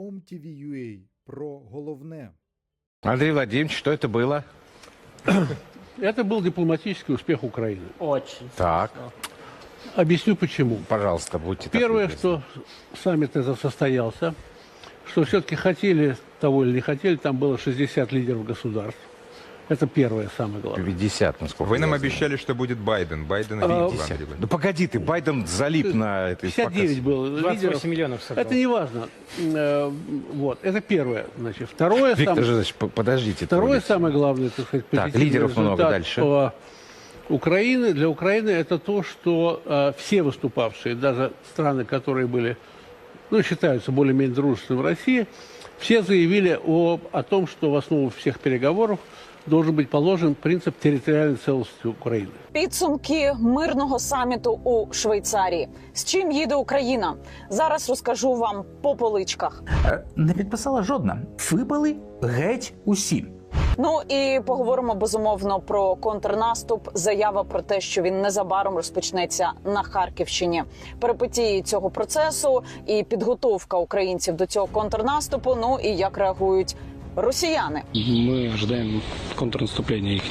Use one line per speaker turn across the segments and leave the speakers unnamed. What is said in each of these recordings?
OMTV.ua про головне.
Андрей Владимирович, что это было?
Это был дипломатический успех Украины.
Очень.
Так,
Объясню почему.
пожалуйста, будьте
Первое, что саммит этот состоялся, что все-таки хотели того или не хотели, там было 60 лидеров государств. Это первое, самое главное.
50, насколько
Вы нам обещали, что будет Байден. Байдена
А,
видите, Андрей
50.
Владимирович?
Ну погоди ты, Байден залип на этой
59 было
28
лидеров.
миллионов собрал.
Это не важно. Э, Вот, это первое. Значит, второе,
Виктор
сам-
по- подождите.
второе самое главное, так сказать,
Так, лидеров много, дальше.
по Украины, для Украины это то, что э, все выступавшие, даже страны, которые были, ну, считаются более-менее дружественными в России, все заявили о, о том, что в основу всех переговоров должен быть положен принцип территориальной целостности Украины.
Підсумки мирного саміту у Швейцарії. З чим їде Україна? Зараз розкажу вам по поличках.
Е, Не підписала жодна. Випали геть усі.
Ну і поговоримо безумовно про контрнаступ. Заява про те, що він незабаром розпочнеться на Харківщині. Перипетії цього процесу і підготовка українців до цього контрнаступу. Ну і як реагують росіяни.
Мы ожидаем контрнаступления их.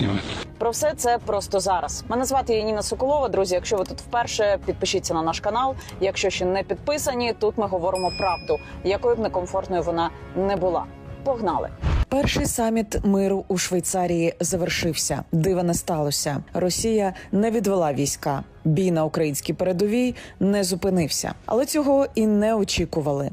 Про все це просто зараз. Мене звати Яніна Соколова. Друзі, якщо ви тут вперше, підпишіться на наш канал. Якщо ще не підписані, тут ми говоримо правду, якою б некомфортною вона не була. Погнали.
Перший саміт миру у Швейцарії завершився. Дива не сталося. Росія не відвела війська. Бій на українській передовій не зупинився, але цього і не очікували.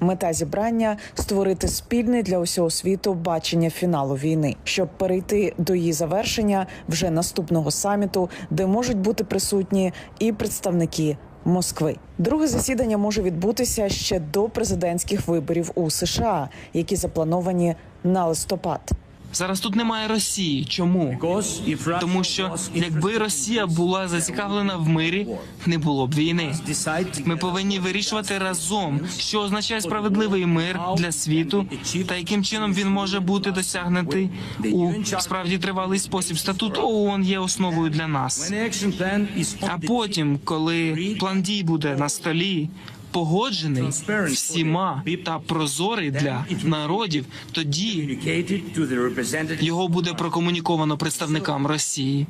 Мета зібрання створити спільне для усього світу бачення фіналу війни, щоб перейти до її завершення вже наступного саміту, де можуть бути присутні і представники Москви. Друге засідання може відбутися ще до президентських виборів у США, які заплановані на листопад.
Зараз тут немає Росії. Чому? Тому що якби Росія була зацікавлена в мирі, не було б війни. Ми повинні вирішувати разом, що означає справедливий мир для світу, та яким чином він може бути досягнутий у справді тривалий спосіб. Статут ООН є основою для нас. А потім, коли план дій буде на столі. Погоджений всіма та прозорий для народів, тоді його буде прокомуніковано представникам Росії.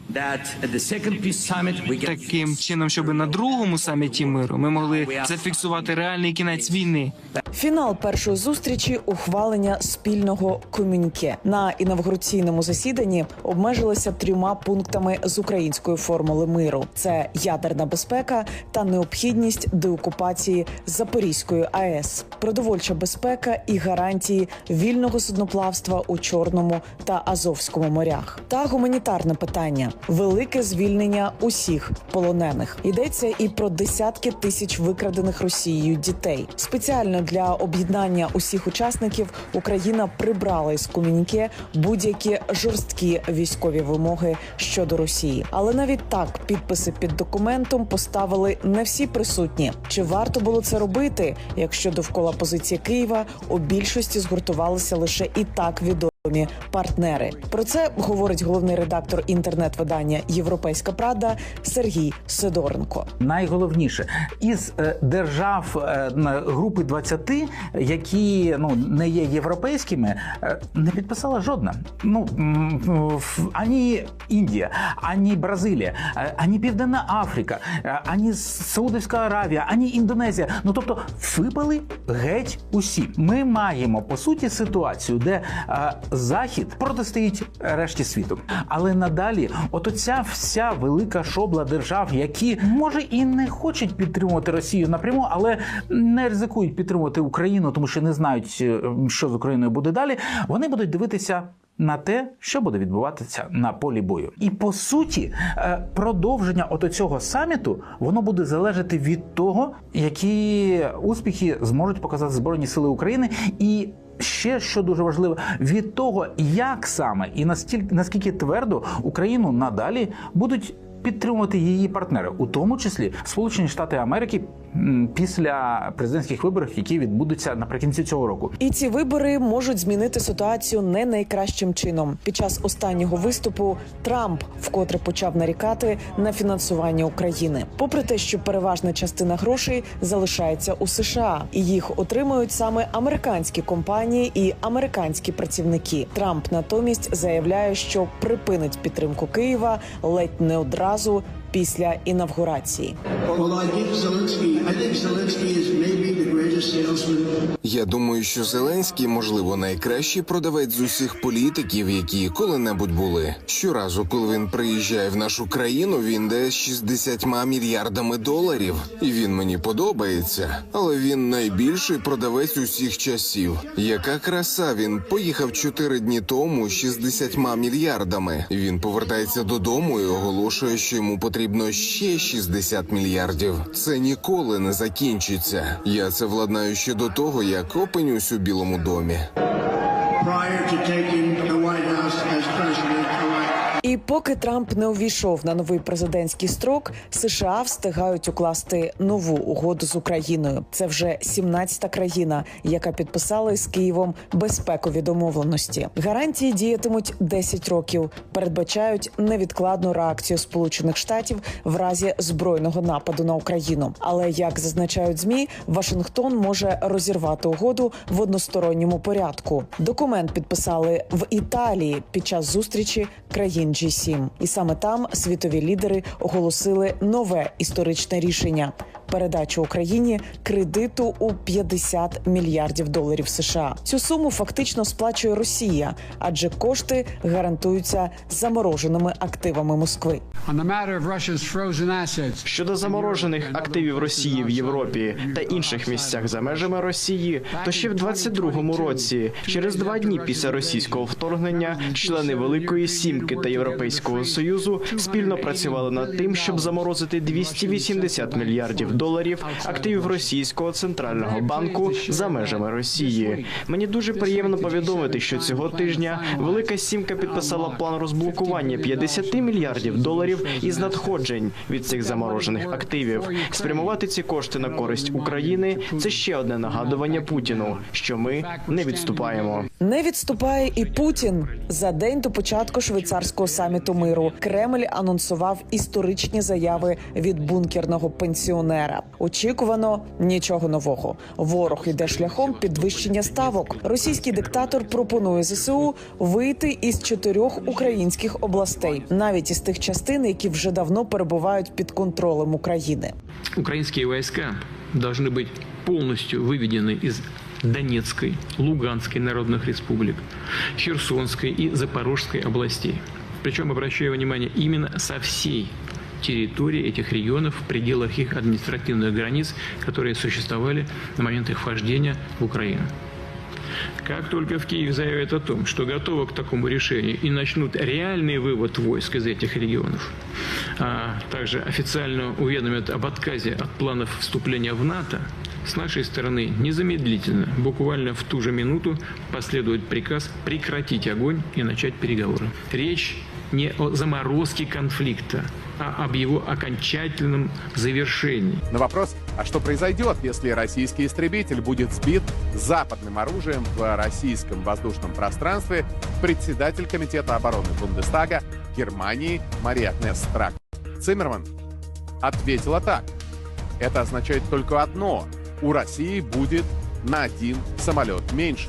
Таким чином, щоб на другому саміті миру ми могли зафіксувати реальний кінець війни.
Фінал першої зустрічі ухвалення спільного комюніке на інавгураційному засіданні обмежилися трьома пунктами з української формули миру: це ядерна безпека та необхідність деокупації Запорізької АЕС, продовольча безпека і гарантії вільного судноплавства у Чорному та Азовському морях, та гуманітарне питання велике звільнення усіх полонених. Йдеться і про десятки тисяч викрадених Росією дітей. Спеціально для об'єднання усіх учасників Україна прибрала із комюніке будь-які жорсткі військові вимоги щодо Росії. Але навіть так підписи під документом поставили не всі присутні. Чи варто було це робити, якщо довкола позиції Києва у більшості згуртувалися лише і так відомі партнери? Про це говорить головний редактор інтернет-видання Європейська Правда Сергій Сидоренко.
Найголовніше із е, держав е, групи 20, які ну не є європейськими, е, не підписала жодна. Ну ані Індія, ані Бразилія, ані Південна Африка, ані Саудовська Аравія, ані Індонезія. Ну тобто випали геть усі. Ми маємо по суті ситуацію, де захід протистоїть решті світу. Але надалі, от оця вся велика шобла держав, які може і не хочуть підтримувати Росію напряму, але не ризикують підтримувати Україну, тому що не знають, е, що з Україною буде далі. Вони будуть дивитися. На те, що буде відбуватися на полі бою, і по суті, е, продовження от цього саміту воно буде залежати від того, які успіхи зможуть показати збройні сили України, і ще що дуже важливо, від того, як саме і настільки наскільки твердо Україну надалі будуть підтримувати її партнери, у тому числі Сполучені Штати Америки після президентських виборів, які відбудуться наприкінці цього року.
І ці вибори можуть змінити ситуацію не найкращим чином. Під час останнього виступу Трамп вкотре почав нарікати на фінансування України, попри те, що переважна частина грошей залишається у США, і їх отримують саме американські компанії і американські працівники. Трамп натомість заявляє, що припинить підтримку Києва ледь не одразу після інавгурації.
Well,
Я думаю, що Зеленський, можливо, найкращий продавець з усіх політиків, які коли-небудь були. Щоразу, коли він приїжджає в нашу країну, він дає з 60 мільярдами доларів. І він мені подобається, але він найбільший продавець усіх часів. Яка краса! Він поїхав 4 дні тому з 60 мільярдами. Він повертається додому і оголошує, що йому потрібно ще 60 мільярдів. Це ніколи не закінчиться. Я це владнаю ще до того, як опинюсь у Білому домі.
prior to taking the
І поки Трамп не увійшов на новий президентський строк, США встигають укласти нову угоду з Україною. Це вже 17-та країна, яка підписала із Києвом безпекові домовленості. Гарантії діятимуть 10 років, передбачають невідкладну реакцію Сполучених Штатів в разі збройного нападу на Україну. Але як зазначають змі, Вашингтон може розірвати угоду в односторонньому порядку. Документ підписали в Італії під час зустрічі країн G7. і саме там світові лідери оголосили нове історичне рішення. Передачу Україні кредиту у 50 мільярдів доларів США. Цю суму фактично сплачує Росія, адже кошти гарантуються замороженими активами Москви.
Щодо заморожених активів Росії в Європі та інших місцях за межами Росії, то ще в 22-му році, через два дні після російського вторгнення, члени Великої Сімки та Європейського союзу спільно працювали над тим, щоб заморозити 280 мільярдів доларів активів російського центрального банку за межами Росії. Мені дуже приємно повідомити, що цього тижня Велика Сімка підписала план розблокування 50 мільярдів доларів із надходжень від цих заморожених активів. Спрямувати ці кошти на користь України це ще одне нагадування Путіну, що ми не відступаємо.
Не відступає і Путін за день до початку швейцарського саміту миру. Кремль анонсував історичні заяви від бункерного пенсіонера. Очікувано нічого нового. Ворог йде шляхом підвищення ставок. Російський диктатор пропонує ЗСУ вийти із чотирьох українських областей, навіть із тих частин, які вже давно перебувають під контролем України.
Украинские войска должны быть полностью выведены из Донецкой, Луганской народных республик, Херсонской и Запорожской областей. Причем, обращаю внимание, именно со всей территории этих регионов в пределах их административных границ, которые существовали на момент их вхождения в Украину. Как только в Киеве заявят о том, что готовы к такому решению и начнут реальный вывод войск из этих регионов, а также официально уведомят об отказе от планов вступления в НАТО, с нашей стороны незамедлительно, буквально в ту же минуту, последует приказ прекратить огонь и начать переговоры. Речь не о заморозке конфликта, об его окончательном завершении.
На вопрос, а что произойдет, если российский истребитель будет сбит западным оружием в российском воздушном пространстве, председатель Комитета обороны Бундестага Германии Мария Агнес Страк Циммерман ответила так. Это означает только одно. У России будет на один самолет меньше.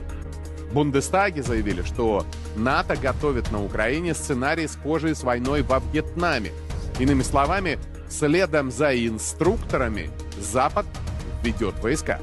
В Бундестаге заявили, что НАТО готовит на Украине сценарий, схожий с войной во Вьетнаме. Иными словами, следом за инструкторами Запад ведет войска.